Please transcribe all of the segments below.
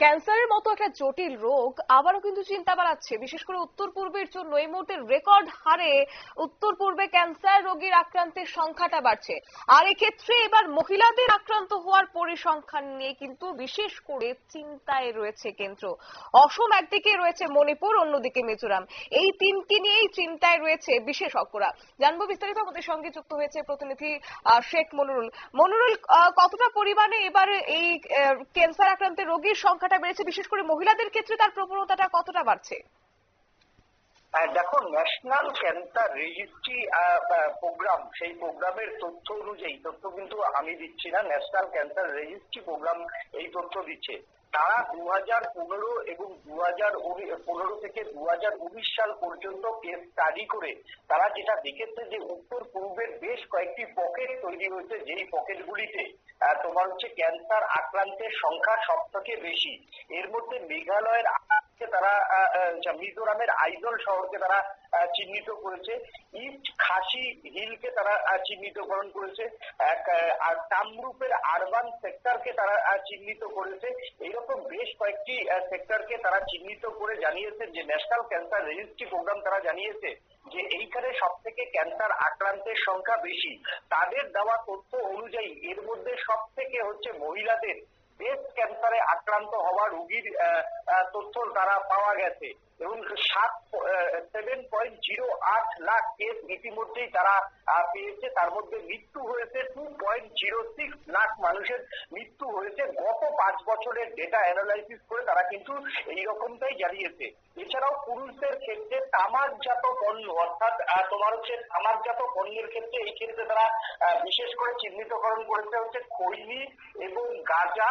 ক্যান্সারের মতো একটা জটিল রোগ আবারও কিন্তু চিন্তা বাড়াচ্ছে। বিশেষ করে উত্তর পূর্বের জন্য এই মুহূর্তে রেকর্ড হারে উত্তর পূর্বে ক্যান্সার রোগীর আক্রান্তের সংখ্যাটা বাড়ছে। আর এক্ষেত্রে এবার মহিলাদের আক্রান্ত হওয়ার পরিসংখ্যান নিয়ে কিন্তু বিশেষ করে চিন্তায় রয়েছে কেন্দ্র। অসম একদিকে রয়েছে মণিপুর, অন্যদিকে মিজোরাম। এই তিনটি নিয়েই চিন্তায় রয়েছে বিশেষজ্ঞরা। জানব বিস্তারিত আমাদের সঙ্গে যুক্ত হয়েছে প্রতিনিধি শেখ মনুরুল। মনুরুল কতটা পরিমাণে এবার এই ক্যান্সার আক্রান্তের রোগীর সংখ্যাটা বেড়েছে, বিশেষ করে মহিলাদের ক্ষেত্রে তার প্রবণতাটা কতটা বাড়ছে? দেখো ন্যাশনাল ক্যান্সার রেজিস্ট্রি প্রোগ্রাম সেই প্রোগ্রামের তথ্য অনুযায়ী, তথ্য কিন্তু আমি দিচ্ছি না ন্যাশনাল ক্যান্সার রেজিস্ট্রি প্রোগ্রাম এই তথ্য দিচ্ছে। তারা দু হাজার পনেরো এবং দু হাজার পনেরো থেকে দু হাজার উনিশ সাল পর্যন্ত কেস স্টাডি করে তারা যেটা দেখেছে যে উত্তর পূর্বের বেশ কয়েকটি পকেট তৈরি হয়েছে, যেই পকেটগুলিতে তোমার হচ্ছে ক্যান্সার আক্রান্তের সংখ্যা সব থেকে বেশি। এর মধ্যে মেঘালয়ের কে তারা মিজোরামের আইজল শহরকে তারা চিহ্নিত করেছে। ইস্ট খাসি হিলকে তারা চিহ্নিতকরণ করেছে। আর কামরূপের আরবান সেক্টরকে তারা চিহ্নিত করেছে। এইরকম বেশ কয়েকটি সেক্টরকে তারা চিহ্নিত করে জানিয়েছে যে, ন্যাশনাল ক্যান্সার রেজিস্ট্রি প্রোগ্রাম তারা জানিয়েছে যে, এইখানে সব থেকে ক্যান্সার আক্রান্তের সংখ্যা বেশি। তাদের দেওয়া তথ্য অনুযায়ী এর মধ্যে সব থেকে হচ্ছে মহিলাদের ব্রেস্ট ক্যান্সারে আক্রান্ত হওয়া রোগীর তথ্য তারা পাওয়া গেছে। এবং সাত সেভেন পয়েন্ট জিরো আট লাখ কেস ইতিমধ্যেই তারা পেয়েছে। তার মধ্যে মৃত্যু হয়েছে two point zero six lakh মানুষের মৃত্যু হয়েছে। গত পাঁচ বছরের ডেটা অ্যানালাইসিস করে তারা কিন্তু এই রকমটাই জানিয়েছে। এছাড়াও পুরুষদের ক্ষেত্রে তামাকজাত পণ্য, অর্থাৎ তোমার হচ্ছে তামাকজাত পণ্যের ক্ষেত্রে এই ক্ষেত্রে তারা বিশেষ করে চিহ্নিতকরণ করেছে হচ্ছে খৈনি এবং গাঁজা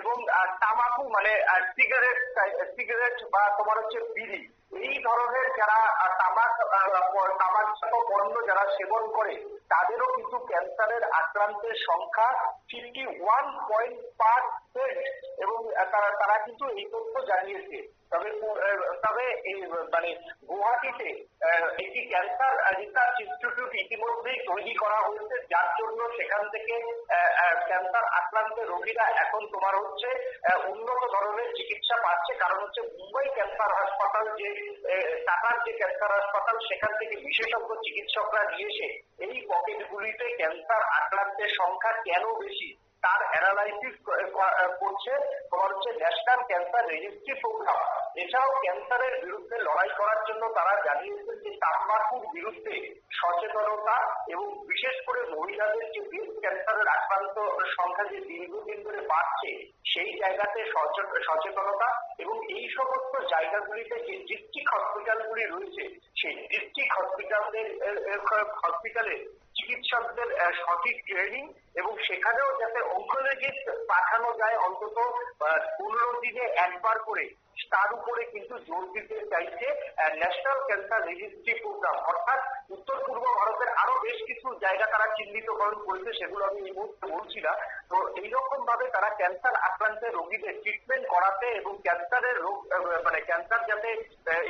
এবং তামাকু মানে সিগারেট সিগারেট বা তোমার হচ্ছে বিড়ি, এই ধরনের যারা তামাক তামাকজাত পণ্য যারা সেবন করে, তাদেরও কিন্তু ক্যান্সারের আক্রান্তের সংখ্যা ফিফটি ওয়ান পয়েন্ট পার্সেন্ট এবং তারা তারা কিন্তু এই তথ্য জানিয়েছে। তবে তবে এই মানে গুয়াহাটিতে একটি ক্যান্সার রিসার্চ ইনস্টিটিউট ইতিমধ্যেই তৈরি করা হয়েছে, যার জন্য সেখান থেকে ক্যান্সার আক্রান্ত রোগীরা এখন তোমার হচ্ছে উন্নত ধরনের চিকিৎসা পাচ্ছে। কারণ হচ্ছে মুম্বাই ক্যান্সার হাসপাতাল যে টাকার যে ক্যান্সার হাসপাতাল, সেখান থেকে বিশেষজ্ঞ চিকিৎসকরা নিয়ে এসে এই পকেটগুলিতে ক্যান্সার আক্রান্তের সংখ্যা কেন বেশি, তার অ্যানালাইসিস করছে। তোমার হচ্ছে ন্যাশনাল ক্যান্সার রেজিস্ট্রি প্রোগ্রাম এছাড়াও ক্যান্সারের বিরুদ্ধে লড়াই করার জন্য তারা জানিয়েছেন যে তাম্বাকুর বিরুদ্ধে সচেতনতা এবং বিশেষ করে মহিলাদের যে ব্রেস্ট ক্যান্সারের আক্রান্ত সংখ্যা যে দীর্ঘদিন ধরে বাড়ছে, সেই জায়গাতে সচে- সচেতনতা এবং এই সমস্ত জায়গাগুলিতে যে ডিস্ট্রিক্ট হসপিটালগুলি রয়েছে, সেই ডিস্ট্রিক্ট হসপিটালদের হসপিটালে চিকিৎসকদের সঠিক ট্রেনিং এবং সেখানেও যাতে অঙ্কোলজিস্ট পাঠানো যায় অন্তত পনেরো দিনে একবার করে, তার উপরে কিন্তু জোর দিতে চাইছে ন্যাশনাল ক্যান্সার রেজিস্ট্রি প্রোগ্রাম অর্থাৎ উত্তর পূর্ব ভারতের আরও বেশ কিছু জায়গা তারা চিহ্নিতকরণ করেছে, সেগুলো আমি এই মুহূর্তে বলছি না। তো এইরকম ভাবে তারা ক্যান্সার আক্রান্তের রোগীদের ট্রিটমেন্ট করাতে এবং ক্যান্সারের রোগ মানে ক্যান্সার যাতে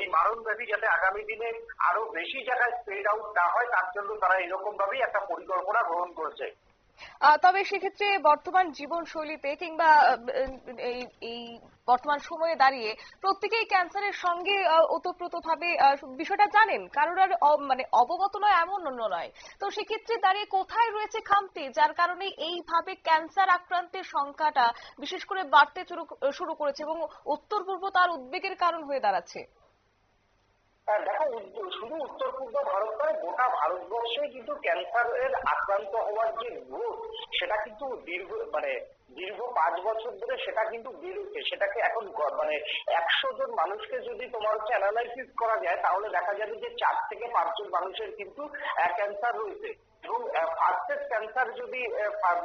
এই মারণ ব্যাধি যাতে আগামী দিনে আরও বেশি জায়গায় স্প্রেড আউট না হয়, তার জন্য তারা এরকম ভাবেই একটা পরিকল্পনা গ্রহণ করেছে। তবে সেক্ষেত্রে বর্তমান জীবনশৈলীতে কিংবা এই বর্তমান সময়ে দাঁড়িয়ে প্রত্যেকেই ক্যান্সারের সঙ্গে ওতপ্রোতভাবে বিষয়টা জানেন। কারোর আর মানে অবগত নয়, এমন অন্য নয়। তো সেক্ষেত্রে দাঁড়িয়ে কোথায় রয়েছে খামতি, যার কারণে এইভাবে ক্যান্সার আক্রান্তের সংখ্যাটা বিশেষ করে বাড়তে শুরু- করেছে এবং উত্তর পূর্ব তার উদ্বেগের কারণ হয়ে দাঁড়াচ্ছে? দেখো শুধু উত্তর পূর্ব ভারত নয় গোটা ভারতবর্ষে কিন্তু ক্যান্সারের আক্রান্ত হওয়ার যে রোগ সেটা কিন্তু দীর্ঘ মানে দীর্ঘ পাঁচ বছর ধরে সেটা কিন্তু বেড়েছে সেটাকে এখন মানে একশো জন মানুষকে যদি তোমার হচ্ছে অ্যানালাইসিস করা যায়, তাহলে দেখা যাবে যে চার থেকে পাঁচজন মানুষের কিন্তু ক্যান্সার রয়েছে। এবং ফার্স্ট স্টেজ ক্যান্সার যদি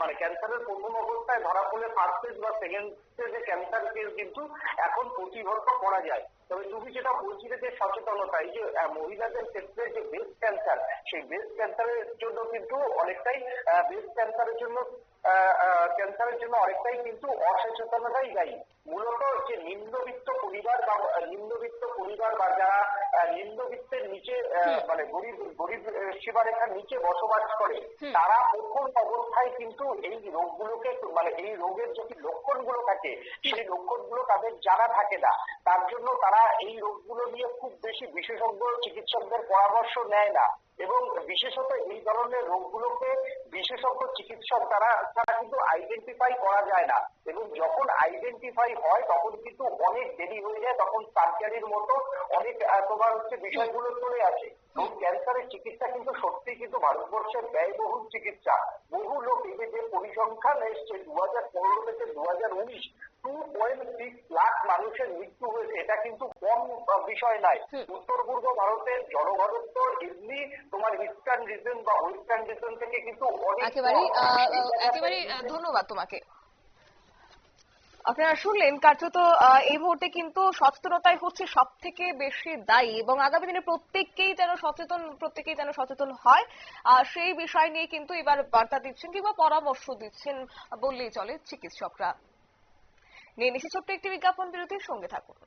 মানে ক্যান্সারের প্রথম অবস্থায় ধরা পড়লে ফার্স্ট স্টেজ বা সেকেন্ড স্টেজে ক্যান্সার কেস কিন্তু এখন প্রতিহত করা যায়। তবে তুমি যেটা বলছিলে যে সচেতনতা, এই যে মহিলাদের ক্ষেত্রে যে ব্রেস্ট ক্যান্সার সেই ব্রেস্ট ক্যান্সারের জন্য কিন্তু অনেকটাই ব্রেস্ট ক্যান্সারের জন্য ক্যান্সারের জন্য অনেকটাই কিন্তু অসচেতনতাই দায়ী। মূলত যে নিম্নবিত্ত পরিবার বা, নিম্নবিত্ত পরিবার বা যারা নিম্নবিত্তের নিচে মানে গরিব গরিব সীমারেখার নিচে বসবাস করে তারা প্রথম অবস্থায় কিন্তু এই রোগগুলোকে মানে এই রোগের যদি লক্ষণগুলো থাকে সেই লক্ষণগুলো তাদের জানা থাকে না। তার জন্য তারা এই রোগগুলো নিয়ে খুব বেশি বিশেষজ্ঞ চিকিৎসকদের পরামর্শ নেয় না। এবং বিশেষত এই ধরনের রোগগুলোকে বিশেষজ্ঞ চিকিৎসক তারা তারা কিন্তু আইডেন্টিফাই করা যায় না। এবং যখন আইডেন্টিফাই হয় তখন কিন্তু অনেক দেরি হয়ে যায় তখন সার্জারির মতো অনেক তোমার হচ্ছে বিষয়গুলো চলে আসে। এবং ক্যান্সারের চিকিৎসা কিন্তু সত্যি কিন্তু ভারতবর্ষের ব্যয়বহুল চিকিৎসা। বহু লোক এই যে পরিসংখ্যান এসছে দু হাজার পনেরো থেকে দু হাজার উনিশ টু পয়েন্ট সিক্স লাখ মানুষের মৃত্যু হয়েছে। এটা কিন্তু কম বিষয় নয়। হুম। উত্তর পূর্ব ভারতের জনঘনত্ব এমনি তোমার ইস্টার্ন রিজন বা ওয়েস্টার্ন রিজন থেকে কিন্তু অনেক ধন্যবাদ তোমাকে। আপনারা শুনলেন কার্যত এই মুহূর্তে কিন্তু সচেতনতাই হচ্ছে সব থেকে বেশি দায়ী এবং আগামী দিনে প্রত্যেককেই যেন সচেতন, প্রত্যেকেই যেন সচেতন হয়। আর সেই বিষয় নিয়ে কিন্তু এবার বার্তা দিচ্ছেন কিংবা পরামর্শ দিচ্ছেন বললেই চলে চিকিৎসকরা। নিয়ে নিশ্চিত ছোট্ট একটি বিজ্ঞাপন বিরতির সঙ্গে থাকুন।